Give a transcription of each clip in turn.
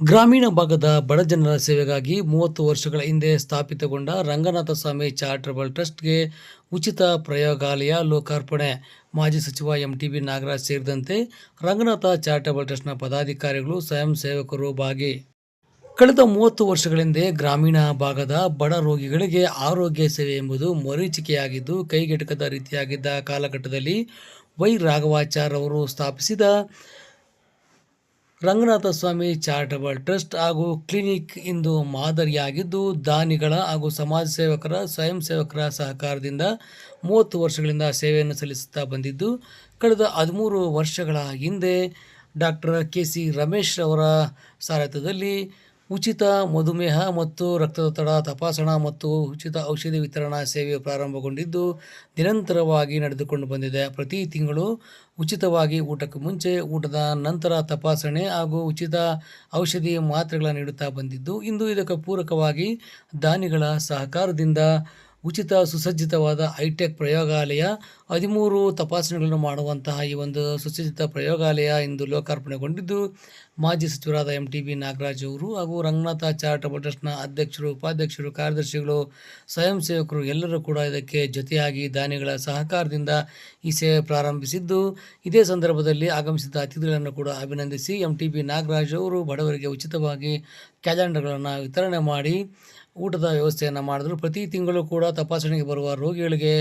ಗ್ರಾಮೀಣ ಭಾಗದ ಬಡ ಜನರ ಸೇವೆಗಾಗಿ ಮೂವತ್ತು ವರ್ಷಗಳ ಹಿಂದೆ ಸ್ಥಾಪಿತಗೊಂಡ ರಂಗನಾಥ ಸ್ವಾಮಿ ಚಾರಿಟಬಲ್ ಟ್ರಸ್ಟ್ಗೆ ಉಚಿತ ಪ್ರಯೋಗಾಲಯ ಲೋಕಾರ್ಪಣೆ. ಮಾಜಿ ಸಚಿವ ಎಂ ಟಿ ಬಿ ನಾಗರಾಜ್ ಸೇರಿದಂತೆ ರಂಗನಾಥ ಚಾರಿಟಬಲ್ ಟ್ರಸ್ಟ್ನ ಪದಾಧಿಕಾರಿಗಳು ಸ್ವಯಂ ಸೇವಕರು ಭಾಗಿ. ಕಳೆದ ಮೂವತ್ತು ವರ್ಷಗಳಿಂದೆ ಗ್ರಾಮೀಣ ಭಾಗದ ಬಡ ರೋಗಿಗಳಿಗೆ ಆರೋಗ್ಯ ಸೇವೆ ಎಂಬುದು ಮರೀಚಿಕೆಯಾಗಿದ್ದು, ಕೈಗೆಟಕದ ರೀತಿಯಾಗಿದ್ದ ಕಾಲಘಟ್ಟದಲ್ಲಿ ವೈ ರಾಘವಾಚಾರ್ ಅವರು ಸ್ಥಾಪಿಸಿದ ರಂಗನಾಥ ಸ್ವಾಮಿ ಚಾರಿಟಬಲ್ ಟ್ರಸ್ಟ್ ಹಾಗೂ ಕ್ಲಿನಿಕ್ ಇಂದು ಮಾದರಿಯಾಗಿದ್ದು, ದಾನಿಗಳ ಹಾಗೂ ಸಮಾಜ ಸೇವಕರ, ಸ್ವಯಂ ಸೇವಕರ ಸಹಕಾರದಿಂದ ಮೂವತ್ತು ವರ್ಷಗಳಿಂದ ಸೇವೆಯನ್ನು ಸಲ್ಲಿಸುತ್ತಾ ಬಂದಿದ್ದು, ಕಳೆದ ಹದಿಮೂರು ವರ್ಷಗಳ ಹಿಂದೆ ಡಾಕ್ಟರ್ ಕೆ ಸಿ ರಮೇಶ್ ಅವರ ಸಾರಥ್ಯದಲ್ಲಿ ಉಚಿತ ಮಧುಮೇಹ ಮತ್ತು ರಕ್ತದೊತ್ತಡ ತಪಾಸಣಾ ಮತ್ತು ಉಚಿತ ಔಷಧಿ ವಿತರಣಾ ಸೇವೆ ಪ್ರಾರಂಭಗೊಂಡಿದ್ದು, ನಿರಂತರವಾಗಿ ನಡೆದುಕೊಂಡು ಬಂದಿದೆ. ಪ್ರತಿ ತಿಂಗಳು ಉಚಿತವಾಗಿ ಊಟಕ್ಕೆ ಮುಂಚೆ ಊಟದ ನಂತರ ತಪಾಸಣೆ ಹಾಗೂ ಉಚಿತ ಔಷಧಿ ಮಾತ್ರೆಗಳನ್ನು ನೀಡುತ್ತಾ ಬಂದಿದ್ದು, ಇಂದು ಇದಕ್ಕೆ ಪೂರಕವಾಗಿ ದಾನಿಗಳ ಸಹಕಾರದಿಂದ ಉಚಿತ ಸುಸಜ್ಜಿತವಾದ ಹೈಟೆಕ್ ಪ್ರಯೋಗಾಲಯ ಹದಿಮೂರು ತಪಾಸಣೆಗಳನ್ನು ಮಾಡುವಂತಹ ಈ ಒಂದು ಸುಸಜ್ಜಿತ ಪ್ರಯೋಗಾಲಯ ಇಂದು ಲೋಕಾರ್ಪಣೆಗೊಂಡಿದ್ದು ಮಾಜಿ ಸಚಿವರಾದ ಎಂ ಟಿ ಬಿ ನಾಗರಾಜ್ ಅವರು ಹಾಗೂ ರಂಗನಾಥ ಚಾರಿಟಬಲ್ ಟ್ರಸ್ಟ್ನ ಅಧ್ಯಕ್ಷರು, ಉಪಾಧ್ಯಕ್ಷರು, ಕಾರ್ಯದರ್ಶಿಗಳು, ಸ್ವಯಂ ಸೇವಕರು ಎಲ್ಲರೂ ಕೂಡ ಇದಕ್ಕೆ ಜೊತೆಯಾಗಿ ದಾನಿಗಳ ಸಹಕಾರದಿಂದ ಈ ಸೇವೆ ಪ್ರಾರಂಭಿಸಿದ್ದು, ಇದೇ ಸಂದರ್ಭದಲ್ಲಿ ಆಗಮಿಸಿದ ಅತಿಥಿಗಳನ್ನು ಕೂಡ ಅಭಿನಂದಿಸಿ ಎಂ ಟಿ ಬಿ ನಾಗರಾಜ್ ಅವರು ಬಡವರಿಗೆ ಉಚಿತವಾಗಿ ಕ್ಯಾಲೆಂಡರ್ಗಳನ್ನು ವಿತರಣೆ ಮಾಡಿ ಊಟದ ವ್ಯವಸ್ಥೆಯನ್ನು ಮಾಡಿದ್ರು. ಪ್ರತಿ ತಿಂಗಳು ಕೂಡ ತಪಾಸಣೆಗೆ ಬರುವ ರೋಗಿಗಳಿಗೆ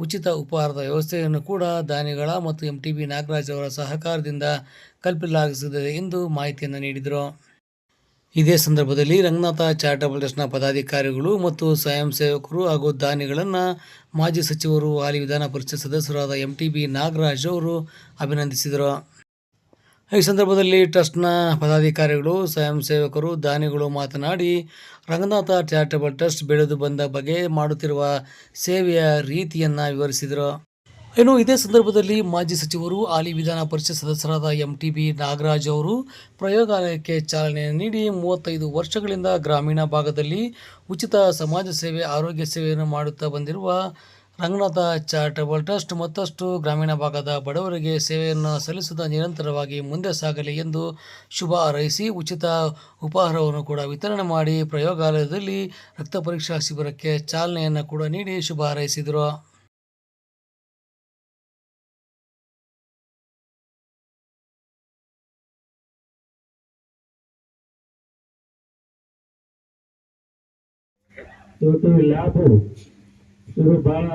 ಉಚಿತ ಉಪಹಾರದ ವ್ಯವಸ್ಥೆಯನ್ನು ಕೂಡ ದಾನಿಗಳ ಮತ್ತು ಎಂ ಟಿ ಬಿ ನಾಗರಾಜ್ ಅವರ ಸಹಕಾರದಿಂದ ಕಲ್ಪಿಸಲಾಗಿಸುತ್ತದೆ ಎಂದು ಮಾಹಿತಿಯನ್ನು ನೀಡಿದರು. ಇದೇ ಸಂದರ್ಭದಲ್ಲಿ ರಂಗನಾಥ ಚಾರಿಟಬಲ್ ಟ್ರಸ್ಟ್ನ ಪದಾಧಿಕಾರಿಗಳು ಮತ್ತು ಸ್ವಯಂ ಸೇವಕರು ಹಾಗೂ ದಾನಿಗಳನ್ನು ಮಾಜಿ ಸಚಿವರು ಹಾಲಿ ವಿಧಾನ ಪರಿಷತ್ ಸದಸ್ಯರಾದ ಎಂ ಟಿ ಬಿ ನಾಗರಾಜ್ ಅವರು ಅಭಿನಂದಿಸಿದರು. ಈ ಸಂದರ್ಭದಲ್ಲಿ ಟ್ರಸ್ಟ್ನ ಪದಾಧಿಕಾರಿಗಳು, ಸ್ವಯಂ ಸೇವಕರು, ದಾನಿಗಳು ಮಾತನಾಡಿ, ರಂಗನಾಥ ಚಾರಿಟಬಲ್ ಟ್ರಸ್ಟ್ ಬೆಳೆದು ಬಂದ ಬಗ್ಗೆ ಮಾಡುತ್ತಿರುವ ಸೇವೆಯ ರೀತಿಯನ್ನು ವಿವರಿಸಿದರು. ಇನ್ನು ಇದೇ ಸಂದರ್ಭದಲ್ಲಿ ಮಾಜಿ ಸಚಿವರು ಹಾಲಿ ವಿಧಾನ ಪರಿಷತ್ ಸದಸ್ಯರಾದ ಎಂ ಟಿ ಬಿ ನಾಗರಾಜ್ ಅವರು ಪ್ರಯೋಗಾಲಯಕ್ಕೆ ಚಾಲನೆ ನೀಡಿ ಮೂವತ್ತೈದು ವರ್ಷಗಳಿಂದ ಗ್ರಾಮೀಣ ಭಾಗದಲ್ಲಿ ಉಚಿತ ಸಮಾಜ ಸೇವೆ, ಆರೋಗ್ಯ ಸೇವೆಯನ್ನು ಮಾಡುತ್ತಾ ಬಂದಿರುವ ರಂಗನಾಥ ಚಾರಿಟಬಲ್ ಟ್ರಸ್ಟ್ ಮತ್ತಷ್ಟು ಗ್ರಾಮೀಣ ಭಾಗದ ಬಡವರಿಗೆ ಸೇವೆಯನ್ನು ಸಲ್ಲಿಸುತ್ತಾ ನಿರಂತರವಾಗಿ ಮುಂದೆ ಸಾಗಲಿ ಎಂದು ಶುಭ ಹಾರೈಸಿ ಉಚಿತ ಉಪಹಾರವನ್ನು ಕೂಡ ವಿತರಣೆ ಮಾಡಿ ಪ್ರಯೋಗಾಲಯದಲ್ಲಿ ರಕ್ತ ಪರೀಕ್ಷಾ ಶಿಬಿರಕ್ಕೆ ಚಾಲನೆಯನ್ನು ಕೂಡ ನೀಡಿ ಶುಭ ಹಾರೈಸಿದರು. ಇವತ್ತು ಲ್ಯಾಬು ಇವರು ಭಾಳ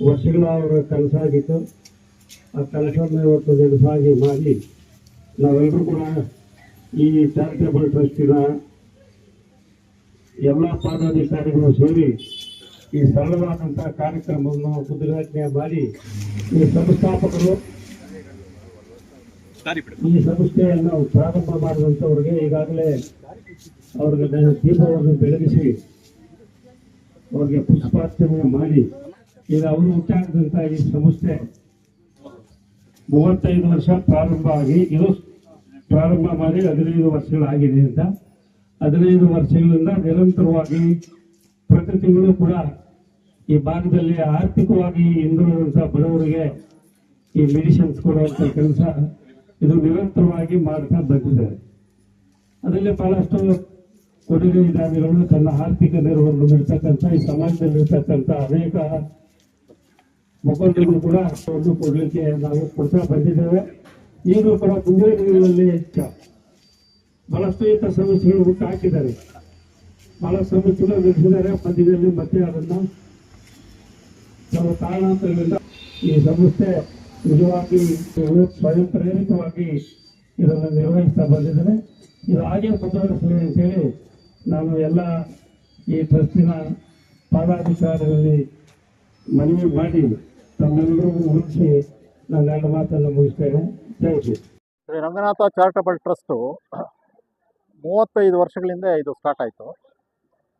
ವರ್ಷಗಳ ಅವರ ಕನಸಾಗಿತ್ತು. ಆ ಕನಸನ್ನು ಇವತ್ತು ನನಸಾಗಿ ಮಾಡಿ ನಾವೆಲ್ಲರೂ ಕೂಡ ಈ ಚಾರಿಟೇಬಲ್ ಟ್ರಸ್ಟಿನ ಎಲ್ಲ ಪದಾಧಿಕಾರಿಗಳು ಸೇರಿ ಈ ಸರಳವಾದಂಥ ಕಾರ್ಯಕ್ರಮವನ್ನು ಉದ್ಘಾಟನೆ ಮಾಡಿ ಈ ಸಂಸ್ಥಾಪಕರು ಈ ಸಂಸ್ಥೆಯನ್ನು ಪ್ರಾರಂಭ ಮಾಡಿದಂಥವ್ರಿಗೆ ಈಗಾಗಲೇ ಅವ್ರಿಗೆ ನಾನು ದೀಪವನ್ನು ಬೆಳಗಿಸಿ ಅವ್ರಿಗೆ ಪುಷ್ಪಾರ್ಚನೆ ಮಾಡಿ, ಈಗ ಅವರು ಹುಟ್ಟಾಡಿದಂಥ ಈ ಸಂಸ್ಥೆ ಮೂವತ್ತೈದು ವರ್ಷ ಪ್ರಾರಂಭ ಆಗಿ ಇದು ಪ್ರಾರಂಭ ಮಾಡಿ ಹದಿನೈದು ವರ್ಷಗಳಾಗಿದೆ ಅಂತ. ಹದಿನೈದು ವರ್ಷಗಳಿಂದ ನಿರಂತರವಾಗಿ ಪ್ರತಿ ತಿಂಗಳು ಕೂಡ ಈ ಭಾಗದಲ್ಲಿ ಆರ್ಥಿಕವಾಗಿ ಹಿಂದುಳಿದಂಥ ಬಡವರಿಗೆ ಈ ಮೆಡಿಸಿನ್ಸ್ ಕೊಡುವಂಥ ಕೆಲಸ ಇದು ನಿರಂತರವಾಗಿ ಮಾಡ್ತಾ ಬಂದಿದ್ದಾರೆ ಅದರಲ್ಲಿ ಬಹಳಷ್ಟು ಕೊಡುಗೆ ಇದಾಗಿರೋದು ತನ್ನ ಆರ್ಥಿಕ ನೆರವನ್ನು ನೀಡ್ತಕ್ಕಂಥ, ಈ ಸಮಾಜದಲ್ಲಿರ್ತಕ್ಕಂಥ ಅನೇಕ ಮುಖಂಡರು ಕೂಡ ಅಷ್ಟೊಂದು ಕೊಡಲಿಕ್ಕೆ ನಾವು ಕೊಡ್ತಾ ಬಂದಿದ್ದೇವೆ. ಈಗಲೂ ಕೂಡ ಮುಂದಿನ ದಿನಗಳಲ್ಲಿ ಬಹಳಷ್ಟು ಇಂಥ ಸಮಸ್ಯೆಗಳು ಹುಟ್ಟು ಹಾಕಿದ್ದಾರೆ. ಬಹಳ ಸಮಸ್ಯೆಗಳು ನಡೆಸಿದ್ದಾರೆ. ಮಧ್ಯದಲ್ಲಿ ಮತ್ತೆ ಅದನ್ನು ಕೆಲವು ಕಾರಣಾಂತರಗಳಿಂದ ಈ ಸಂಸ್ಥೆ ನಿಜವಾಗಿ ಸ್ವಯಂ ಪ್ರೇರಿತವಾಗಿ ಇದನ್ನು ನಿರ್ವಹಿಸ್ತಾ ಬಂದಿದ್ದಾರೆ ಇದು ಹಾಗೆ ಮುಂದುವರಿಸಲಿ ಅಂತೇಳಿ ನಾನು ಎಲ್ಲ ಈ ಟ್ರಸ್ಟಿನ ಪಾದಾಧಿಕಾರಿಗಳಲ್ಲಿ ಮನವಿ ಮಾಡಿ ತಮ್ಮೆಲ್ಲರಿಗೂ ಮುಗಿಸಿ ನಾನು ಎರಡು ಮಾತನ್ನು ಮುಗಿಸ್ತೇನೆ. Thank Shri Shri Ranganatha charitable trust ಮೂವತ್ತೈದು ವರ್ಷಗಳಿಂದ ಇದು ಸ್ಟಾರ್ಟ್ ಆಯಿತು.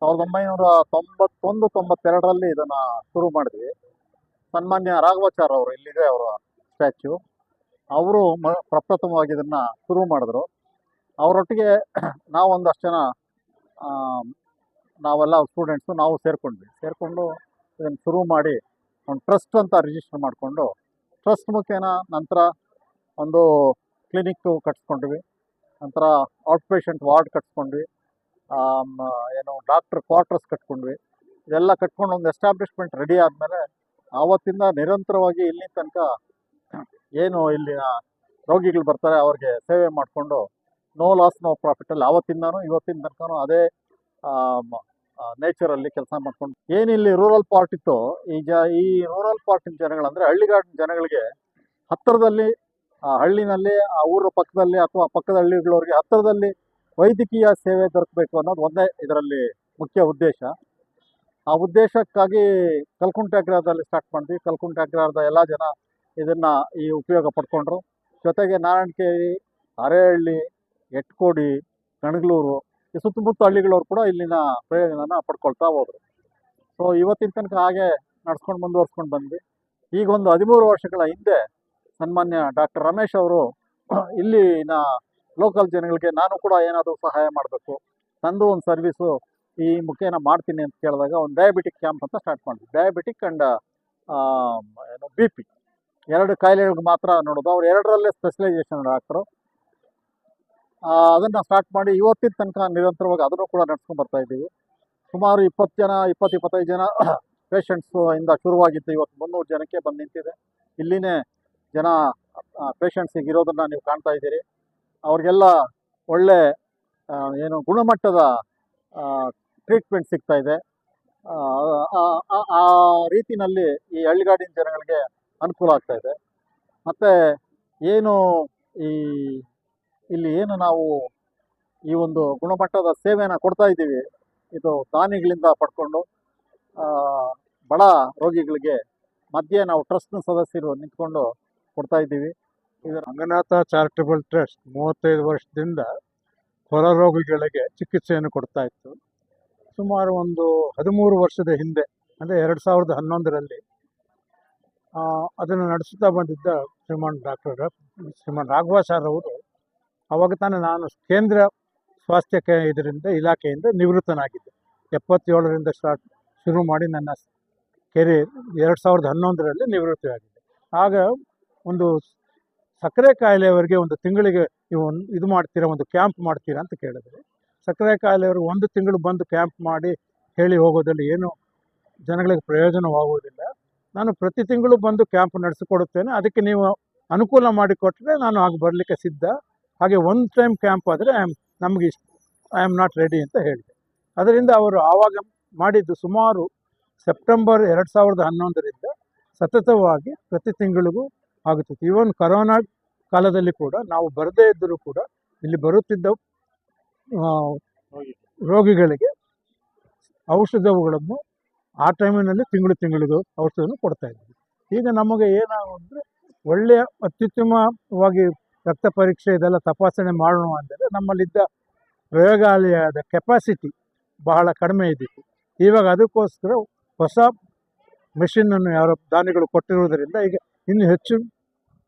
ಸಾವಿರದ ಒಂಬೈನೂರ ತೊಂಬತ್ತೊಂದು ತೊಂಬತ್ತೆರಡರಲ್ಲಿ ಇದನ್ನು ಶುರು ಮಾಡಿದ್ವಿ. ಸನ್ಮಾನ್ಯ ರಾಘವಾಚಾರ್ ಅವರು ಇಲ್ಲಿದೆ, ಅವರ ಸ್ಟ್ಯಾಚ್ಯು. ಅವರು ಪ್ರಪ್ರಥಮವಾಗಿ ಇದನ್ನು ಶುರು ಮಾಡಿದ್ರು. ಅವರೊಟ್ಟಿಗೆ ನಾವು ಒಂದಷ್ಟು ಜನ ನಾವೆಲ್ಲ ಸ್ಟೂಡೆಂಟ್ಸು ನಾವು ಸೇರಿಕೊಂಡ್ವಿ. ಸೇರಿಕೊಂಡು ಇದನ್ನು ಶುರು ಮಾಡಿ ಒಂದು ಟ್ರಸ್ಟ್ ಅಂತ ರಿಜಿಸ್ಟರ್ ಮಾಡಿಕೊಂಡು ಟ್ರಸ್ಟ್ ಮುಖೇನ ನಂತರ ಒಂದು ಕ್ಲಿನಿಕ್ಕು ಕಟ್ಸ್ಕೊಂಡ್ವಿ. ನಂತರ ಔಟ್ ಪೇಷಂಟ್ ವಾರ್ಡ್ ಕಟ್ಸ್ಕೊಂಡ್ವಿ. ಏನು ಡಾಕ್ಟ್ರ್ ಕ್ವಾರ್ಟರ್ಸ್ ಕಟ್ಕೊಂಡ್ವಿ. ಇದೆಲ್ಲ ಕಟ್ಕೊಂಡು ಒಂದು ಎಸ್ಟಾಬ್ಲಿಷ್ಮೆಂಟ್ ರೆಡಿ ಆದಮೇಲೆ ಆವತ್ತಿಂದ ನಿರಂತರವಾಗಿ ಇಲ್ಲಿ ತನಕ ಏನು ಇಲ್ಲಿನ ರೋಗಿಗಳು ಬರ್ತಾರೆ, ಅವ್ರಿಗೆ ಸೇವೆ ಮಾಡಿಕೊಂಡು ನೋ ಲಾಸ್ ನೋ ಪ್ರಾಫಿಟಲ್ಲಿ ಆವತ್ತಿಂದನೂ ಇವತ್ತಿನ ತನಕನೂ ಅದೇ ನೇಚರಲ್ಲಿ ಕೆಲಸ ಮಾಡ್ಕೊಂಡು. ಏನಿಲ್ಲಿ ರೂರಲ್ ಪಾರ್ಟ್ ಇತ್ತು, ಈ ಜ, ಈ ರೂರಲ್ ಪಾರ್ಟಿನ ಜನಗಳಂದರೆ ಹಳ್ಳಿಗಾಡಿನ ಜನಗಳಿಗೆ ಹತ್ತಿರದಲ್ಲಿ ಹಳ್ಳಿನಲ್ಲಿ, ಆ ಊರ ಪಕ್ಕದಲ್ಲಿ ಅಥವಾ ಪಕ್ಕದ ಹಳ್ಳಿಗಳವ್ರಿಗೆ ಹತ್ತಿರದಲ್ಲಿ ವೈದ್ಯಕೀಯ ಸೇವೆ ದೊರಕಬೇಕು ಅನ್ನೋದು ಒಂದೇ ಇದರಲ್ಲಿ ಮುಖ್ಯ ಉದ್ದೇಶ. ಆ ಉದ್ದೇಶಕ್ಕಾಗಿ ಕಲ್ಕುಂಟೆ ಅಗ್ರಹದಲ್ಲಿ ಸ್ಟಾರ್ಟ್ ಮಾಡಿದ್ವಿ. ಕಲ್ಕುಂಟೆ ಅಗ್ರಹಾರದ ಎಲ್ಲ ಜನ ಇದನ್ನ ಈ ಉಪಯೋಗ ಪಡ್ಕೊಂಡ್ರು. ಜೊತೆಗೆ ನಾರಾಯಣಕೇರಿ, ಅರೇಹಳ್ಳಿ ಎಟ್ಕೋಡಿ ಕಣಗ್ಲೂರು ಈ ಸುತ್ತಮುತ್ತ ಹಳ್ಳಿಗಳವ್ರು ಕೂಡ ಇಲ್ಲಿನ ಪ್ರಯೋಜನನ ಪಡ್ಕೊಳ್ತಾ ಹೋದ್ರು. ಸೊ ಇವತ್ತಿನ ತನಕ ಹಾಗೆ ನಡ್ಸ್ಕೊಂಡು ಮುಂದುವರ್ಸ್ಕೊಂಡು ಬಂದ್ವಿ. ಈಗ ಒಂದು ಹದಿಮೂರು ವರ್ಷಗಳ ಹಿಂದೆ ಸನ್ಮಾನ್ಯ ಡಾಕ್ಟರ್ ರಮೇಶ್ ಅವರು ಇಲ್ಲಿನ ಲೋಕಲ್ ಜನಗಳಿಗೆ ನಾನು ಕೂಡ ಏನಾದರೂ ಸಹಾಯ ಮಾಡಬೇಕು ನಂದು ಒಂದು ಸರ್ವಿಸು ಈ ಮುಖೇನ ಮಾಡ್ತೀನಿ ಅಂತ ಕೇಳಿದಾಗ ಒಂದು ಡಯಾಬಿಟಿಕ್ ಕ್ಯಾಂಪ್ ಅಂತ ಸ್ಟಾರ್ಟ್ ಮಾಡಿದ್ವಿ. ಡಯಾಬಿಟಿಕ್ ಆ್ಯಂಡ್ ಏನು ಬಿ ಪಿ ಎರಡು ಕಾಯಿಲೆಗಳಿಗೆ ಮಾತ್ರ ನೋಡೋದು. ಅವ್ರು ಎರಡರಲ್ಲೇ ಸ್ಪೆಷಲೈಸೇಷನ್ ಡಾಕ್ಟ್ರು. ಅದನ್ನು ಸ್ಟಾರ್ಟ್ ಮಾಡಿ ಇವತ್ತಿನ ತನಕ ನಿರಂತರವಾಗಿ ಅದನ್ನು ಕೂಡ ನಡ್ಸ್ಕೊಂಡು ಬರ್ತಾ ಇದ್ದೀವಿ. ಸುಮಾರು ಇಪ್ಪತ್ತು ಜನ, ಇಪ್ಪತ್ತು, ಇಪ್ಪತ್ತೈದು ಜನ ಪೇಷಂಟ್ಸು ಇಂದ ಶುರುವಾಗಿದ್ದು ಇವತ್ತು ಮುನ್ನೂರು ಜನಕ್ಕೆ ಬಂದು ನಿಂತಿದೆ. ಇಲ್ಲಿನೇ ಜನ ಪೇಷಂಟ್ಸಿಗೆ ಇರೋದನ್ನು ನೀವು ಕಾಣ್ತಾ ಇದ್ದೀರಿ. ಅವ್ರಿಗೆಲ್ಲ ಒಳ್ಳೆ ಏನು ಗುಣಮಟ್ಟದ ಟ್ರೀಟ್ಮೆಂಟ್ ಸಿಗ್ತಾ ಇದೆ. ಆ ರೀತಿನಲ್ಲಿ ಈ ಹಳ್ಳಿಗಾಡಿನ ಜನಗಳಿಗೆ ಅನುಕೂಲ ಆಗ್ತಾ ಇದೆ. ಮತ್ತು, ಏನು ಈ ಇಲ್ಲಿ ಏನು ನಾವು ಈ ಒಂದು ಗುಣಮಟ್ಟದ ಸೇವೆಯನ್ನು ಕೊಡ್ತಾ ಇದ್ದೀವಿ. ಇದು ದಾನಿಗಳಿಂದ ಪಡ್ಕೊಂಡು ಬಡ ರೋಗಿಗಳಿಗೆ ಮಧ್ಯೆ ನಾವು ಟ್ರಸ್ಟ್ನ ಸದಸ್ಯರು ನಿಂತ್ಕೊಂಡು ಕೊಡ್ತಾ ಇದ್ದೀವಿ. ರಂಗನಾಥ ಚಾರಿಟಬಲ್ ಟ್ರಸ್ಟ್ ಮೂವತ್ತೈದು ವರ್ಷದಿಂದ ಹೊರ ರೋಗಿಗಳಿಗೆ ಚಿಕಿತ್ಸೆಯನ್ನು ಕೊಡ್ತಾ ಇತ್ತು. ಸುಮಾರು ಒಂದು ಹದಿಮೂರು ವರ್ಷದ ಹಿಂದೆ, ಅಂದರೆ ಎರಡು ಸಾವಿರದ ಹನ್ನೊಂದರಲ್ಲಿ ಅದನ್ನು ನಡೆಸುತ್ತಾ ಬಂದಿದ್ದ ಶ್ರೀಮಾನ್ ಡಾಕ್ಟರ್ ಶ್ರೀಮಾನ್ ರಾಘವಾಚಾರ್ ಅವರು ಅವಾಗ ತಾನೇ ನಾನು ಕೇಂದ್ರ ಸ್ವಾಸ್ಥ್ಯ ಇದರಿಂದ ಇಲಾಖೆಯಿಂದ ನಿವೃತ್ತನಾಗಿದ್ದೆ. ಎಪ್ಪತ್ತೇಳರಿಂದ ಸ್ಟಾರ್ಟ್ ಶುರು ಮಾಡಿ ನನ್ನ ಕೆರಿಯರ್ ಎರಡು ಸಾವಿರದ ಹನ್ನೊಂದರಲ್ಲಿ ನಿವೃತ್ತಿಯಾಗಿದೆ ಆಗ ಒಂದು ಸಕ್ಕರೆ ಕಾಯಿಲೆಯವರಿಗೆ ಒಂದು ತಿಂಗಳಿಗೆ ನೀವು ಇದು ಮಾಡ್ತೀರಾ, ಒಂದು ಕ್ಯಾಂಪ್ ಮಾಡ್ತೀರಾ ಅಂತ ಕೇಳಿದ್ರು. ಸಕ್ಕರೆ ಕಾಯಿಲೆಯವರು ಒಂದು ತಿಂಗಳು ಬಂದು ಕ್ಯಾಂಪ್ ಮಾಡಿ ಹೇಳಿ ಹೋಗೋದ್ರಲ್ಲಿ ಏನು ಜನಗಳಿಗೆ ಪ್ರಯೋಜನವಾಗುವುದಿಲ್ಲ. ನಾನು ಪ್ರತಿ ತಿಂಗಳು ಬಂದು ಕ್ಯಾಂಪ್ ನಡೆಸಿಕೊಡುತ್ತೇನೆ. ಅದಕ್ಕೆ ನೀವು ಅನುಕೂಲ ಮಾಡಿಕೊಟ್ಟರೆ ನಾನು ಆಗ ಬರಲಿಕ್ಕೆ ಸಿದ್ಧ. ಹಾಗೆ ಒನ್ ಟೈಮ್ ಕ್ಯಾಂಪ್ ಆದರೆ ಐ ಆಮ್ ನಮಗೆ ಇಷ್ಟ. ಐ ಆಮ್ ನಾಟ್ ರೆಡಿ ಅಂತ ಹೇಳಿದೆ. ಅದರಿಂದ ಅವರು ಆವಾಗ ಮಾಡಿದ್ದು ಸುಮಾರು ಸೆಪ್ಟೆಂಬರ್ ಎರಡು ಸಾವಿರದ ಹನ್ನೊಂದರಿಂದ ಸತತವಾಗಿ ಪ್ರತಿ ತಿಂಗಳಿಗೂ ಆಗುತ್ತಿತ್ತು. ಈವನ್ ಕರೋನಾ ಕಾಲದಲ್ಲಿ ಕೂಡ ನಾವು ಬರದೇ ಇದ್ದರೂ ಕೂಡ ಇಲ್ಲಿ ಬರುತ್ತಿದ್ದ ರೋಗಿಗಳಿಗೆ ಔಷಧಗಳನ್ನು ಆ ಟೈಮಿನಲ್ಲಿ ತಿಂಗಳು ತಿಂಗಳಿಗೂ ಔಷಧವನ್ನು ಕೊಡ್ತಾ ಇದ್ದೀವಿ ಈಗ ನಮಗೆ ಏನಾಗುತ್ತೆ ಒಳ್ಳೆಯ, ಅತ್ಯುತ್ತಮವಾಗಿ ರಕ್ತ ಪರೀಕ್ಷೆ ಇದೆಲ್ಲ ತಪಾಸಣೆ ಮಾಡೋಣ ಅಂದರೆ ನಮ್ಮಲ್ಲಿದ್ದ ಪ್ರಯೋಗಾಲಯದ ಕೆಪಾಸಿಟಿ ಬಹಳ ಕಡಿಮೆ ಇದ್ದಿತ್ತು. ಇವಾಗ ಅದಕ್ಕೋಸ್ಕರ ಹೊಸ ಮೆಷಿನನ್ನು ಯಾರೋ ದಾನಿಗಳು ಕೊಟ್ಟಿರುವುದರಿಂದ ಈಗ ಇನ್ನು ಹೆಚ್ಚು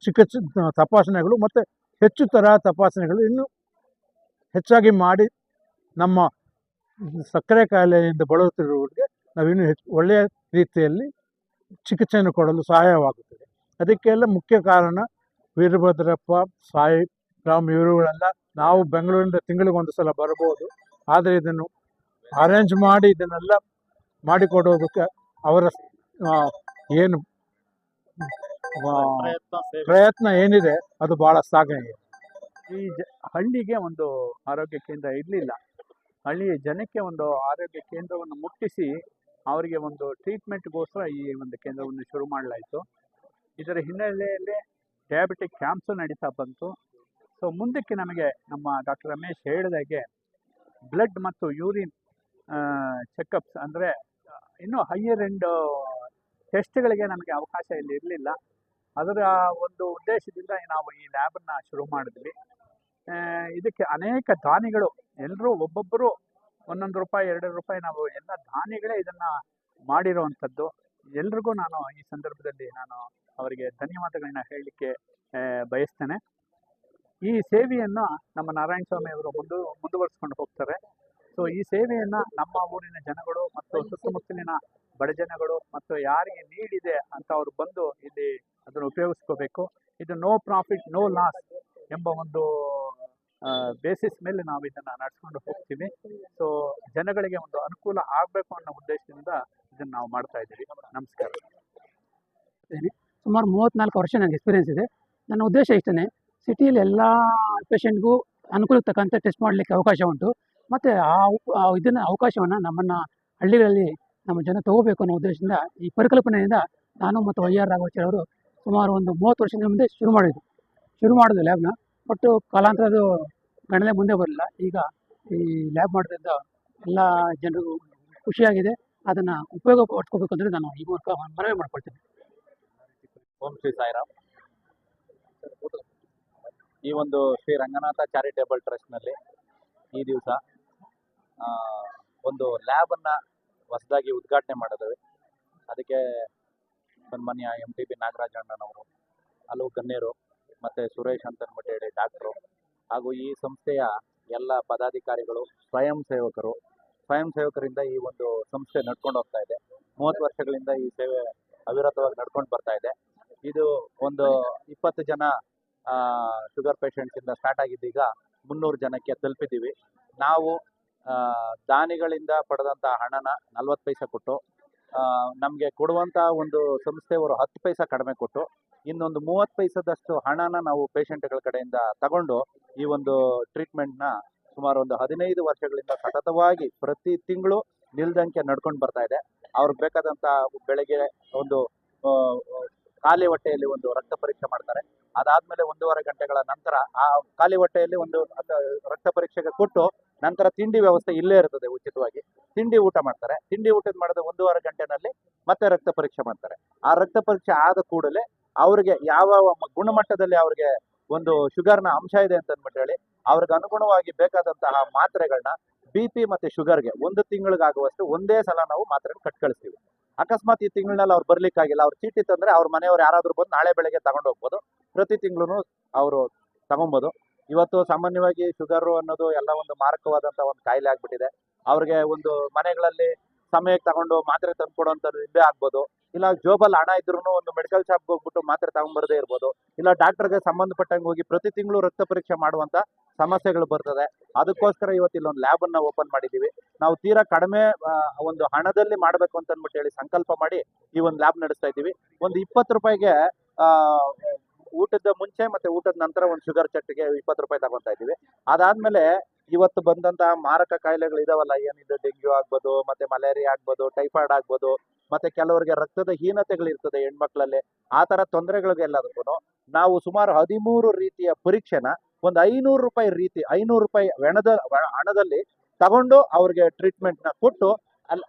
ಚಿಕಿತ್ಸೆ ತಪಾಸಣೆಗಳು ಮತ್ತು ಹೆಚ್ಚು ತರಹ ತಪಾಸಣೆಗಳು ಇನ್ನೂ ಹೆಚ್ಚಾಗಿ ಮಾಡಿ ನಮ್ಮ ಸಕ್ಕರೆ ಕಾಯಿಲೆಯಿಂದ ಬಳಲುತ್ತಿರುವವರಿಗೆ ಇನ್ನೂ ಹೆಚ್ಚು ಒಳ್ಳೆಯ ರೀತಿಯಲ್ಲಿ ಚಿಕಿತ್ಸೆಯನ್ನು ಕೊಡಲು ಸಹಾಯವಾಗುತ್ತದೆ. ಅದಕ್ಕೆಲ್ಲ ಮುಖ್ಯ ಕಾರಣ ವೀರಭದ್ರಪ್ಪ ಸಾಯಿ ರಾಮ್ ಇವರುಗಳೆಲ್ಲ ನಾವು ಬೆಂಗಳೂರಿಂದ ತಿಂಗಳಿಗೊಂದು ಸಲ ಬರ್ಬೋದು. ಆದರೆ ಇದನ್ನು ಅರೇಂಜ್ ಮಾಡಿ ಇದನ್ನೆಲ್ಲ ಮಾಡಿಕೊಡೋದಕ್ಕೆ ಅವರ ಏನು ಪ್ರಯತ್ನ ಏನಿದೆ ಅದು ಬಹಳ ಸಾಗಣೆ ಈ ಜ ಹಳ್ಳಿಗೆ ಒಂದು ಆರೋಗ್ಯ ಕೇಂದ್ರ ಇರಲಿಲ್ಲ. ಹಳ್ಳಿಯ ಜನಕ್ಕೆ ಒಂದು ಆರೋಗ್ಯ ಕೇಂದ್ರವನ್ನು ಮುಟ್ಟಿಸಿ ಅವರಿಗೆ ಒಂದು ಟ್ರೀಟ್ಮೆಂಟ್ಗೋಸ್ಕರ ಈ ಒಂದು ಕೇಂದ್ರವನ್ನು ಶುರು ಮಾಡಲಾಯಿತು. ಇದರ ಹಿನ್ನೆಲೆಯಲ್ಲಿ ಡಯಾಬಿಟಿಕ್ ಕ್ಯಾಂಪ್ಸು ನಡೀತಾ ಬಂತು. ಸೊ ಮುಂದಕ್ಕೆ ನಮಗೆ ನಮ್ಮ ಡಾಕ್ಟರ್ ರಮೇಶ್ ಹೇಳಿದಾಗೆ ಬ್ಲಡ್ ಮತ್ತು ಯೂರಿನ್ ಚೆಕಪ್ಸ್ ಅಂದರೆ, ಇನ್ನೂ ಹೈಯರ್ ಎಂಡ್ ಟೆಸ್ಟ್ಗಳಿಗೆ ನಮಗೆ ಅವಕಾಶ ಇಲ್ಲಿ ಇರಲಿಲ್ಲ. ಅದರ ಒಂದು ಉದ್ದೇಶದಿಂದ ನಾವು ಈ ಲ್ಯಾಬನ್ನು ಶುರು ಮಾಡಿದ್ವಿ. ಇದಕ್ಕೆ ಅನೇಕ ದಾನಿಗಳು ಎಲ್ಲರೂ ಒಬ್ಬೊಬ್ಬರು ಒಂದೊಂದು ರೂಪಾಯಿ ಎರಡು ರೂಪಾಯಿ ನಾವು ಎಲ್ಲ ದಾನಿಗಳೇ ಇದನ್ನು ಮಾಡಿರುವಂಥದ್ದು. ಎಲ್ರಿಗೂ ನಾನು ಈ ಸಂದರ್ಭದಲ್ಲಿ ನಾನು ಅವರಿಗೆ ಧನ್ಯವಾದಗಳನ್ನ ಹೇಳಲಿಕ್ಕೆ ಬಯಸ್ತೇನೆ. ಈ ಸೇವೆಯನ್ನು ನಮ್ಮ ನಾರಾಯಣ ಸ್ವಾಮಿ ಅವರು ಮುಂದು, ಮುಂದುವರಿಸ್ಕೊಂಡು ಹೋಗ್ತಾರೆ. ಸೊ ಈ ಸೇವೆಯನ್ನ ನಮ್ಮ ಊರಿನ ಜನಗಳು ಮತ್ತು ಸುತ್ತಮುತ್ತಲಿನ ಬಡ ಜನಗಳು ಮತ್ತು ಯಾರಿಗೆ ನೀಡಿದೆ ಅಂತ ಅವರು ಬಂದು ಇಲ್ಲಿ ಅದನ್ನು ಉಪಯೋಗಿಸ್ಕೋಬೇಕು. ಇದು ನೋ ಪ್ರಾಫಿಟ್ ನೋ ಲಾಸ್ ಎಂಬ ಒಂದು ಬೇಸಿಸ್ ಮೇಲೆ ನಾವು ಇದನ್ನು ನಡೆಸ್ಕೊಂಡು ಹೋಗ್ತೀವಿ. ಸೊ ಜನಗಳಿಗೆ ಒಂದು ಅನುಕೂಲ ಆಗಬೇಕು ಅನ್ನೋ ಉದ್ದೇಶದಿಂದ ಇದನ್ನು ನಾವು ಮಾಡ್ತಾ ಇದ್ದೀವಿ. ನಮಸ್ಕಾರ. ಸುಮಾರು ಮೂವತ್ತ್ನಾಲ್ಕು ವರ್ಷ ನನಗೆ ಎಕ್ಸ್ಪೀರಿಯನ್ಸ್ ಇದೆ. ನನ್ನ ಉದ್ದೇಶ ಇಷ್ಟೇ ಸಿಟಿಯಲ್ಲಿ ಎಲ್ಲ ಪೇಷಂಟ್ಗೂ ಅನುಕೂಲಕ್ಕೆ ತಕ್ಕಂತೆ ಟೆಸ್ಟ್ ಮಾಡಲಿಕ್ಕೆ ಅವಕಾಶ ಉಂಟು. ಮತ್ತು ಆ ಇದನ್ನ, ಅವಕಾಶವನ್ನು ನಮ್ಮನ್ನು ಹಳ್ಳಿಗಳಲ್ಲಿ ನಮ್ಮ ಜನ ತಗೋಬೇಕು ಅನ್ನೋ ಉದ್ದೇಶದಿಂದ ಈ ಪರಿಕಲ್ಪನೆಯಿಂದ ನಾನು ಮತ್ತು ವೈ ಆರ್ ರಾಘವಾಚಾರ್ಯ ಅವರು ಸುಮಾರು ಒಂದು ಮೂವತ್ತು ವರ್ಷದ ಮುಂದೆ ಶುರು ಮಾಡಿದ್ವಿ. ಶುರು ಮಾಡಿದ್ವಿ ಲ್ಯಾಬ್ನ ಬಟ್ ಕಾಲಾಂತರದ್ದು ಗಣನೆ ಮುಂದೆ ಬರಲಿಲ್ಲ. ಈಗ ಈ ಲ್ಯಾಬ್ ಮಾಡೋದ್ರಿಂದ ಎಲ್ಲ ಜನರಿಗೂ ಖುಷಿಯಾಗಿದೆ. ಅದನ್ನು ಉಪಯೋಗ ಪಡ್ಕೋಬೇಕು ಅಂದರೆ ನಾನು ಈ ಮೂಲಕ ಮನವಿ ಮಾಡ್ಕೊಳ್ತೀನಿ. ಓಂ ಶ್ರೀ ಸಾಯಿರಾಮ್. ಈ ಒಂದು ಶ್ರೀ ರಂಗನಾಥ ಚಾರಿಟೇಬಲ್ ಟ್ರಸ್ಟ್ನಲ್ಲಿ ಈ ದಿವಸ ಒಂದು ಲ್ಯಾಬನ್ನು ಹೊಸದಾಗಿ ಉದ್ಘಾಟನೆ ಮಾಡಿದ್ವಿ ಅದಕ್ಕೆ ಸನ್ಮಾನ್ಯ ಎಂ ಟಿ ಬಿ ನಾಗರಾಜ ಅಣ್ಣನವರು ಹಲವು ಗಣ್ಯರು ಮತ್ತು ಸುರೇಶ್ ಅಂತ ಅಂದ್ಬಿಟ್ಟು ಹೇಳಿ ಡಾಕ್ಟ್ರು ಹಾಗೂ ಈ ಸಂಸ್ಥೆಯ ಎಲ್ಲ ಪದಾಧಿಕಾರಿಗಳು, ಸ್ವಯಂ ಸೇವಕರು. ಸ್ವಯಂ ಸೇವಕರಿಂದ ಈ ಒಂದು ಸಂಸ್ಥೆ ನಡ್ಕೊಂಡು ಹೋಗ್ತಾ ಇದೆ. ಮೂವತ್ತು ವರ್ಷಗಳಿಂದ ಈ ಸೇವೆ ಅವಿರತವಾಗಿ ನಡ್ಕೊಂಡು ಬರ್ತಾ ಇದೆ. ಇದು ಒಂದು ಇಪ್ಪತ್ತು ಜನ ಶುಗರ್ ಇಂದ ಸ್ಟಾರ್ಟ್ ಆಗಿದ್ದೀಗ ಮುನ್ನೂರು ಜನಕ್ಕೆ ತಲುಪಿದ್ದೀವಿ. ನಾವು ದಾನಿಗಳಿಂದ ಪಡೆದಂಥ ಹಣನ ನಲ್ವತ್ತು ಪೈಸೆ ಕೊಟ್ಟು ನಮಗೆ ಕೊಡುವಂಥ ಒಂದು ಸಂಸ್ಥೆಯವರು ಹತ್ತು ಪೈಸೆ ಕಡಿಮೆ ಕೊಟ್ಟು ಇನ್ನೊಂದು ಮೂವತ್ತು ಪೈಸದಷ್ಟು ಹಣನ ನಾವು ಪೇಷಂಟ್ಗಳ ಕಡೆಯಿಂದ ತಗೊಂಡು ಈ ಒಂದು ಟ್ರೀಟ್ಮೆಂಟ್ನ ಸುಮಾರು ಒಂದು ಹದಿನೈದು ವರ್ಷಗಳಿಂದ ಸತತವಾಗಿ ಪ್ರತಿ ತಿಂಗಳು ನಿಲ್ದಂಕೆ ನಡ್ಕೊಂಡು ಬರ್ತಾ ಇದೆ. ಅವ್ರಿಗೆ ಬೇಕಾದಂಥ ಬೆಳಗ್ಗೆ ಒಂದು ಖಾಲಿ ಹೊಟ್ಟೆಯಲ್ಲಿ ಒಂದು ರಕ್ತ ಪರೀಕ್ಷೆ ಮಾಡ್ತಾರೆ. ಅದಾದ್ಮೇಲೆ ಒಂದೂವರೆ ಗಂಟೆಗಳ ನಂತರ ಆ ಖಾಲಿ ಹೊಟ್ಟೆಯಲ್ಲಿ ಒಂದು ರಕ್ತ ಪರೀಕ್ಷೆಗೆ ಕೊಟ್ಟು ನಂತರ ತಿಂಡಿ ವ್ಯವಸ್ಥೆ ಇಲ್ಲೇ ಇರ್ತದೆ ಉಚಿತವಾಗಿ. ತಿಂಡಿ ಊಟ ಮಾಡ್ತಾರೆ. ತಿಂಡಿ ಊಟದ ಮಾಡಿದ ಒಂದೂವರೆ ಗಂಟೆನಲ್ಲಿ ಮತ್ತೆ ರಕ್ತ ಪರೀಕ್ಷೆ ಮಾಡ್ತಾರೆ. ಆ ರಕ್ತ ಪರೀಕ್ಷೆ ಆದ ಕೂಡಲೇ ಅವ್ರಿಗೆ ಯಾವ ಗುಣಮಟ್ಟದಲ್ಲಿ ಅವ್ರಿಗೆ ಒಂದು ಶುಗರ್ನ ಅಂಶ ಇದೆ ಅಂತ ಅಂದ್ಬಿಟ್ಟು ಹೇಳಿ, ಅವ್ರಿಗೆ ಅನುಗುಣವಾಗಿ ಬೇಕಾದಂತಹ ಮಾತ್ರೆಗಳನ್ನ ಬಿ ಪಿ ಮತ್ತೆ ಶುಗರ್ಗೆ ಒಂದು ತಿಂಗಳಿಗಾಗುವಷ್ಟು ಒಂದೇ ಸಲ ನಾವು ಮಾತ್ರೆ ಕಟ್ ಕಳಿಸ್ತೀವಿ ಅಕಸ್ಮಾತ್ ಈ ತಿಂಗಳಲ್ಲಿ ಅವ್ರು ಬರ್ಲಿಕ್ಕಾಗಿಲ್ಲ, ಅವ್ರ ಚೀಟಿ ತಂದ್ರೆ ಅವ್ರ ಮನೆಯವ್ರು ಯಾರಾದ್ರೂ ಬಂದು ನಾಳೆ ಬೆಳಗ್ಗೆ ತಗೊಂಡು ಹೋಗ್ಬೋದು ಪ್ರತಿ ತಿಂಗಳು ಅವರು ತಗೊಬೋದು. ಇವತ್ತು ಸಾಮಾನ್ಯವಾಗಿ ಶುಗರು ಅನ್ನೋದು ಎಲ್ಲ ಒಂದು ಮಾರಕವಾದಂಥ ಒಂದು ಕಾಯಿಲೆ ಆಗ್ಬಿಟ್ಟಿದೆ. ಅವ್ರಿಗೆ ಒಂದು ಮನೆಗಳಲ್ಲಿ ಸಮಯಕ್ಕೆ ತಗೊಂಡು ಮಾತ್ರೆ ತಂದ್ಕೊಡೋಂಥದ್ದು ಇಲ್ಲೇ ಆಗ್ಬೋದು. ಇಲ್ಲ ಜೋಬಲ್ಲಿ ಹಣ ಇದ್ರು ಒಂದು ಮೆಡಿಕಲ್ ಶಾಪ್ ಹೋಗ್ಬಿಟ್ಟು ಮಾತ್ರೆ ತಗೊಂಬರದೇ ಇರ್ಬೋದು. ಇಲ್ಲ ಡಾಕ್ಟರ್ಗೆ ಸಂಬಂಧಪಟ್ಟಂಗೆ ಹೋಗಿ ಪ್ರತಿ ತಿಂಗಳು ರಕ್ತ ಪರೀಕ್ಷೆ ಮಾಡುವಂತ ಸಮಸ್ಯೆಗಳು ಬರ್ತದೆ. ಅದಕ್ಕೋಸ್ಕರ ಇವತ್ತು ಇಲ್ಲೊಂದು ಲ್ಯಾಬ್ ಅನ್ನ ಓಪನ್ ಮಾಡಿದೀವಿ. ನಾವು ತೀರಾ ಕಡಿಮೆ ಒಂದು ಹಣದಲ್ಲಿ ಮಾಡಬೇಕು ಅಂತ ಅಂದ್ಬಿಟ್ಟು ಹೇಳಿ ಸಂಕಲ್ಪ ಮಾಡಿ ಈ ಒಂದು ಲ್ಯಾಬ್ ನಡೆಸ್ತಾ ಇದ್ದೀವಿ. ಒಂದು ಇಪ್ಪತ್ತು ರೂಪಾಯಿಗೆ ಊಟದ ಮುಂಚೆ ಮತ್ತೆ ಊಟದ ನಂತರ ಒಂದು ಶುಗರ್ ಚಟ್ಗೆ ಇಪ್ಪತ್ತು ರೂಪಾಯಿ ತಗೊಂತಾ ಇದ್ದೀವಿ. ಅದಾದ್ಮೇಲೆ ಇವತ್ತು ಬಂದಂತಹ ಮಾರಕ ಕಾಯಿಲೆಗಳು ಇದಾವಲ್ಲ, ಏನಿದೆ, ಡೆಂಗ್ಯೂ ಆಗ್ಬೋದು, ಮತ್ತೆ ಮಲೇರಿಯಾ ಆಗ್ಬೋದು, ಟೈಫಾಯ್ಡ್ ಆಗ್ಬೋದು, ಮತ್ತೆ ಕೆಲವರಿಗೆ ರಕ್ತದ ಹೀನತೆಗಳು ಇರ್ತದೆ ಹೆಣ್ಮಕ್ಳಲ್ಲಿ, ಆ ತರ ತೊಂದರೆಗಳಿಗೆಲ್ಲದಕ್ಕೂ ನಾವು ಸುಮಾರು ಹದಿಮೂರು ರೀತಿಯ ಪರೀಕ್ಷೆನ ಒಂದು ಐನೂರು ರೂಪಾಯಿ ರೀತಿ, ಐನೂರು ರೂಪಾಯಿ ಹಣದ, ಹಣದಲ್ಲಿ ತಗೊಂಡು ಅವ್ರಿಗೆ ಟ್ರೀಟ್ಮೆಂಟ್ನ ಕೊಟ್ಟು ಅಲ್ಲಿ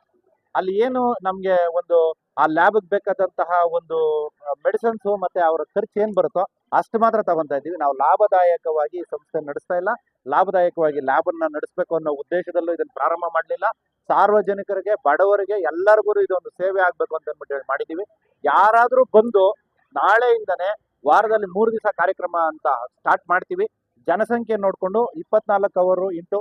ಅಲ್ಲಿ ಏನು ನಮ್ಗೆ ಒಂದು ಆ ಲ್ಯಾಬ್ಗೆ ಬೇಕಾದಂತಹ ಒಂದು ಮೆಡಿಸಿನ್ಸ್ ಮತ್ತೆ ಅವರ ಖರ್ಚು ಏನ್ ಬರುತ್ತೋ ಅಷ್ಟು ಮಾತ್ರ ತಗೊಂತಾ ಇದ್ದೀವಿ. ನಾವು ಲಾಭದಾಯಕವಾಗಿ ಸಂಸ್ಥೆ ನಡೆಸ್ತಾ ಇಲ್ಲ. ಲಾಭದಾಯಕವಾಗಿ ಲ್ಯಾಬನ್ನ ನಡೆಸಬೇಕು ಅನ್ನೋ ಉದ್ದೇಶದಲ್ಲೂ ಇದನ್ನು ಪ್ರಾರಂಭ ಮಾಡಲಿಲ್ಲ. ಸಾರ್ವಜನಿಕರಿಗೆ ಬಡವರಿಗೆ ಎಲ್ಲರಿಗೂ ಇದೊಂದು ಸೇವೆ ಆಗ್ಬೇಕು ಅಂತ ಅಂದ್ಬಿಟ್ಟು ಹೇಳಿ ಮಾಡಿದ್ದೀವಿ. ಯಾರಾದರೂ ಬಂದು ನಾಳೆಯಿಂದನೇ ವಾರದಲ್ಲಿ ಮೂರು ದಿವಸ ಕಾರ್ಯಕ್ರಮ ಅಂತ ಸ್ಟಾರ್ಟ್ ಮಾಡ್ತೀವಿ. ಜನಸಂಖ್ಯೆ ನೋಡಿಕೊಂಡು ಇಪ್ಪತ್ನಾಲ್ಕು ಅವರು ಇಂಟು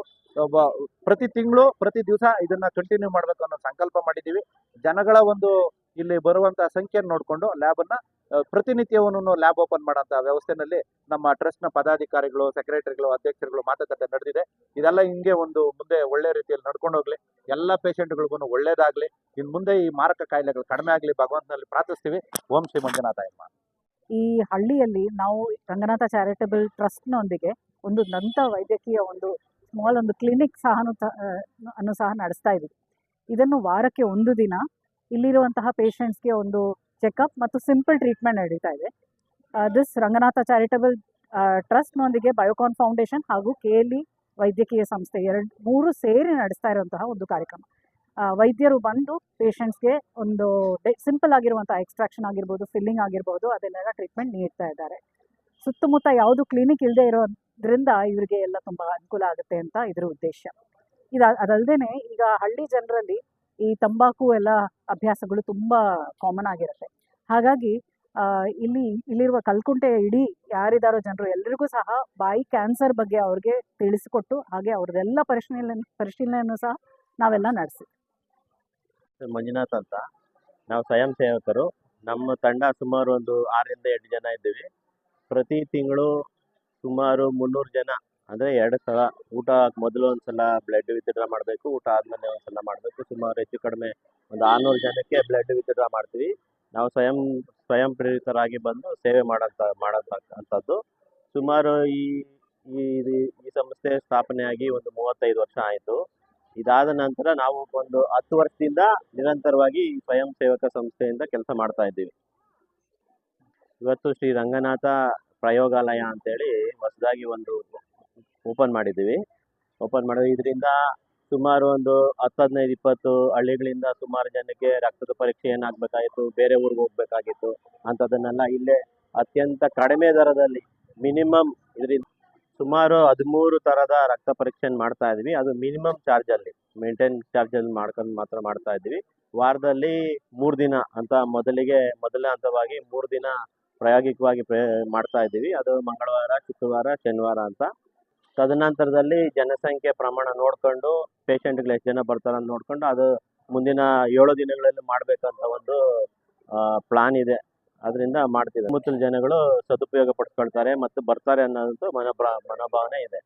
ಪ್ರತಿ ತಿಂಗಳು ಪ್ರತಿ ದಿವಸ ಇದನ್ನ ಕಂಟಿನ್ಯೂ ಮಾಡಬೇಕು ಅನ್ನೋ ಸಂಕಲ್ಪ ಮಾಡಿದ್ದೀವಿ. ಜನಗಳ ಒಂದು ಇಲ್ಲಿ ಬರುವಂತಹ ಸಂಖ್ಯೆ ನೋಡಿಕೊಂಡು ಲ್ಯಾಬ್ ಅನ್ನ ಆ, ಪ್ರತಿನಿತ್ಯವೂ ಲ್ಯಾಬ್ ಓಪನ್ ಮಾಡೋಂಥ ವ್ಯವಸ್ಥೆನಲ್ಲಿ ನಮ್ಮ ಟ್ರಸ್ಟ್ನ ಪದಾಧಿಕಾರಿಗಳು ಸೆಕ್ರೆಟರಿಗಳು ಅಧ್ಯಕ್ಷರುಗಳು ಮಾತುಕತೆ ನಡೆದಿದೆ. ಇದೆಲ್ಲ ಹಿಂಗೆ ಒಂದು ಮುಂದೆ ಒಳ್ಳೆ ರೀತಿಯಲ್ಲಿ ನಡ್ಕೊಂಡು ಹೋಗ್ಲಿ. ಎಲ್ಲ ಪೇಷಂಟ್ಗಳಿಗೂ ಒಳ್ಳೇದಾಗ್ಲಿ. ಇನ್ನು ಮುಂದೆ ಈ ಮಾರಕ ಕಾಯಿಲೆಗಳು ಕಡಿಮೆ ಆಗಲಿ ಭಗವಂತನಲ್ಲಿ ಪ್ರಾರ್ಥಿಸ್ತೀವಿ. ಓಂ ಶ್ರೀ ಮಂಜುನಾಥ ಎಂಬ ಈ ಹಳ್ಳಿಯಲ್ಲಿ ನಾವು ರಂಗನಾಥ ಚಾರಿಟಬಲ್ ಟ್ರಸ್ಟ್ನೊಂದಿಗೆ ಒಂದು ದಂತ ವೈದ್ಯಕೀಯ ಒಂದು ಸ್ಮಾಲ್ ಒಂದು ಕ್ಲಿನಿಕ್ ಸಹ ಅನ್ನು ಸಹ ನಡೆಸ್ತಾ ಇದ್ದೀವಿ. ಇದನ್ನು ವಾರಕ್ಕೆ ಒಂದು ದಿನ ಇಲ್ಲಿರುವಂತಹ ಪೇಷಂಟ್ಸ್ಗೆ ಒಂದು ಚೆಕಪ್ ಮತ್ತು ಸಿಂಪಲ್ ಟ್ರೀಟ್ಮೆಂಟ್ ನಡೀತಾ ಇದೆ. ದಿಸ್ ರಂಗನಾಥ ಚಾರಿಟಬಲ್ ಟ್ರಸ್ಟ್ನೊಂದಿಗೆ ಬಯೋಕಾನ್ ಫೌಂಡೇಶನ್ ಹಾಗೂ ಕೆ ಇ ವೈದ್ಯಕೀಯ ಸಂಸ್ಥೆ ಎರಡು, ಮೂರು ಸೇರಿ ನಡೆಸ್ತಾ ಇರುವಂತಹ ಒಂದು ಕಾರ್ಯಕ್ರಮ. ವೈದ್ಯರು ಬಂದು ಪೇಷಂಟ್ಸ್ಗೆ ಒಂದು ಸಿಂಪಲ್ ಆಗಿರುವಂಥ ಎಕ್ಸ್ಟ್ರಾಕ್ಷನ್ ಆಗಿರ್ಬೋದು, ಫಿಲ್ಲಿಂಗ್ ಆಗಿರ್ಬೋದು, ಅದನ್ನೆಲ್ಲ ಟ್ರೀಟ್ಮೆಂಟ್ ನೀಡ್ತಾ ಇದ್ದಾರೆ. ಸುತ್ತಮುತ್ತ ಯಾವುದು ಕ್ಲಿನಿಕ್ ಇಲ್ಲದೆ ಇರೋದ್ರಿಂದ ಇವರಿಗೆ ಎಲ್ಲ ತುಂಬ ಅನುಕೂಲ ಆಗುತ್ತೆ ಅಂತ ಇದರ ಉದ್ದೇಶ. ಇದು ಅದಲ್ಲದೆ ಈಗ ಹಳ್ಳಿ ಜನರಲ್ಲಿ ಈ ತಂಬಾಕು ಎಲ್ಲ ಅಭ್ಯಾಸಗಳು ತುಂಬ ಕಾಮನ್ ಆಗಿರುತ್ತೆ. ಹಾಗಾಗಿ ಇಲ್ಲಿ, ಇಲ್ಲಿರುವ ಕಲ್ಕುಂಟೆಯ ಇಡೀ ಯಾರಿದಾರೋ ಜನರು ಎಲ್ಲರಿಗೂ ಸಹ ಬಾಯಿ ಕ್ಯಾನ್ಸರ್ ಬಗ್ಗೆ ಅವ್ರಿಗೆ ತಿಳಿಸಿಕೊಟ್ಟು, ಹಾಗೆ ಅವ್ರದ್ದೆಲ್ಲ ಪರಿಶೀಲನೆ, ಪರಿಶೀಲನೆಯನ್ನು ಸಹ ನಾವೆಲ್ಲ ನಡೆಸಿ. ಮಂಜುನಾಥ್ ಅಂತ. ನಾವು ಸ್ವಯಂ ಸೇವಕರು. ನಮ್ಮ ತಂಡ ಸುಮಾರು ಒಂದು ಆರರಿಂದ ಎಂಟು ಜನ ಇದ್ದೀವಿ. ಪ್ರತಿ ತಿಂಗಳು ಸುಮಾರು ಮುನ್ನೂರು ಜನ ಅಂದರೆ ಎರಡು ಸಲ ಊಟ ಮೊದಲು ಒಂದು ಸಲ ಬ್ಲಡ್ ವಿತ್ಡ್ರಾ ಮಾಡಬೇಕು, ಊಟ ಆದಮೇಲೆ ಒಂದು ಸಲ ಮಾಡಬೇಕು. ಸುಮಾರು ಹೆಚ್ಚು ಕಡಿಮೆ ಒಂದು ಆರುನೂರು ಜನಕ್ಕೆ ಬ್ಲಡ್ ವಿತ್ಡ್ರಾ ಮಾಡ್ತೀವಿ. ನಾವು ಸ್ವಯಂ ಸ್ವಯಂ ಪ್ರೇರಿತರಾಗಿ ಬಂದು ಸೇವೆ ಮಾಡೋಂಥ ಮಾಡೋಂಥದ್ದು ಸುಮಾರು ಈ ಈ ಈ- ಈ ಸಂಸ್ಥೆ ಸ್ಥಾಪನೆಯಾಗಿ ಒಂದು ಮೂವತ್ತೈದು ವರ್ಷ ಆಯಿತು. ಇದಾದ ನಂತರ ನಾವು ಒಂದು ಹತ್ತು ವರ್ಷದಿಂದ ನಿರಂತರವಾಗಿ ಈ ಸ್ವಯಂ ಸೇವಕ ಸಂಸ್ಥೆಯಿಂದ ಕೆಲಸ ಮಾಡ್ತಾ ಇದ್ದೀವಿ. ಇವತ್ತು ಶ್ರೀ ರಂಗನಾಥ ಪ್ರಯೋಗಾಲಯ ಅಂತೇಳಿ ಹೊಸದಾಗಿ ಒಂದು ಓಪನ್ ಮಾಡಿದ್ದೀವಿ. ಓಪನ್ ಮಾಡಿ ಇದರಿಂದ ಸುಮಾರು ಒಂದು ಹತ್ತು ಹದಿನೈದು ಇಪ್ಪತ್ತು ಹಳ್ಳಿಗಳಿಂದ ಸುಮಾರು ಜನಕ್ಕೆ ರಕ್ತದ ಪರೀಕ್ಷೆ ಏನಾಗಬೇಕಾಗಿತ್ತು, ಬೇರೆ ಊರಿಗೆ ಹೋಗ್ಬೇಕಾಗಿತ್ತು, ಅಂಥದ್ದನ್ನೆಲ್ಲ ಇಲ್ಲೇ ಅತ್ಯಂತ ಕಡಿಮೆ ದರದಲ್ಲಿ ಮಿನಿಮಮ್ ಇದರಿಂದ ಸುಮಾರು ಹದಿಮೂರು ಥರದ ರಕ್ತ ಪರೀಕ್ಷೆ ಮಾಡ್ತಾ ಇದ್ವಿ ಅದು ಮಿನಿಮಮ್ ಚಾರ್ಜಲ್ಲಿ, ಮೇಂಟೈನ್ ಚಾರ್ಜಲ್ಲಿ ಮಾಡ್ಕೊಂಡು ಮಾತ್ರ ಮಾಡ್ತಾ ಇದ್ವಿ ವಾರದಲ್ಲಿ ಮೂರು ದಿನ ಅಂತ ಮೊದಲಿಗೆ ಮೊದಲನೇ ಹಂತವಾಗಿ ಮೂರು ದಿನ ಪ್ರಾಯೋಗಿಕವಾಗಿ ಪ್ರೇ ಮಾಡ್ತಾ ಇದ್ದೀವಿ. ಅದು ಮಂಗಳವಾರ, ಶುಕ್ರವಾರ, ಶನಿವಾರ ಅಂತ ತದನಂತರದಲ್ಲಿ ಜನಸಂಖ್ಯೆ ಪ್ರಮಾಣ ನೋಡಿಕೊಂಡು ಪೇಷಂಟ್ಗಳು ಎಷ್ಟು ಜನ ಬರ್ತಾರೆ ಅಂತ ನೋಡಿಕೊಂಡು ಅದು ಮುಂದಿನ ಏಳು ದಿನಗಳಲ್ಲಿ ಮಾಡಬೇಕಂತ ಒಂದು ಪ್ಲಾನ್ ಇದೆ. ಅದರಿಂದ ಮಾಡ್ತಿದ್ದಾರೆ. ಸುತ್ತಮುತ್ತಲ ಜನಗಳು ಸದುಪಯೋಗ ಪಡಿಸ್ಕೊಳ್ತಾರೆ ಮತ್ತು ಬರ್ತಾರೆ ಅನ್ನೋದು ಮನೋಭಾ, ಮನೋಭಾವನೆ ಇದೆ.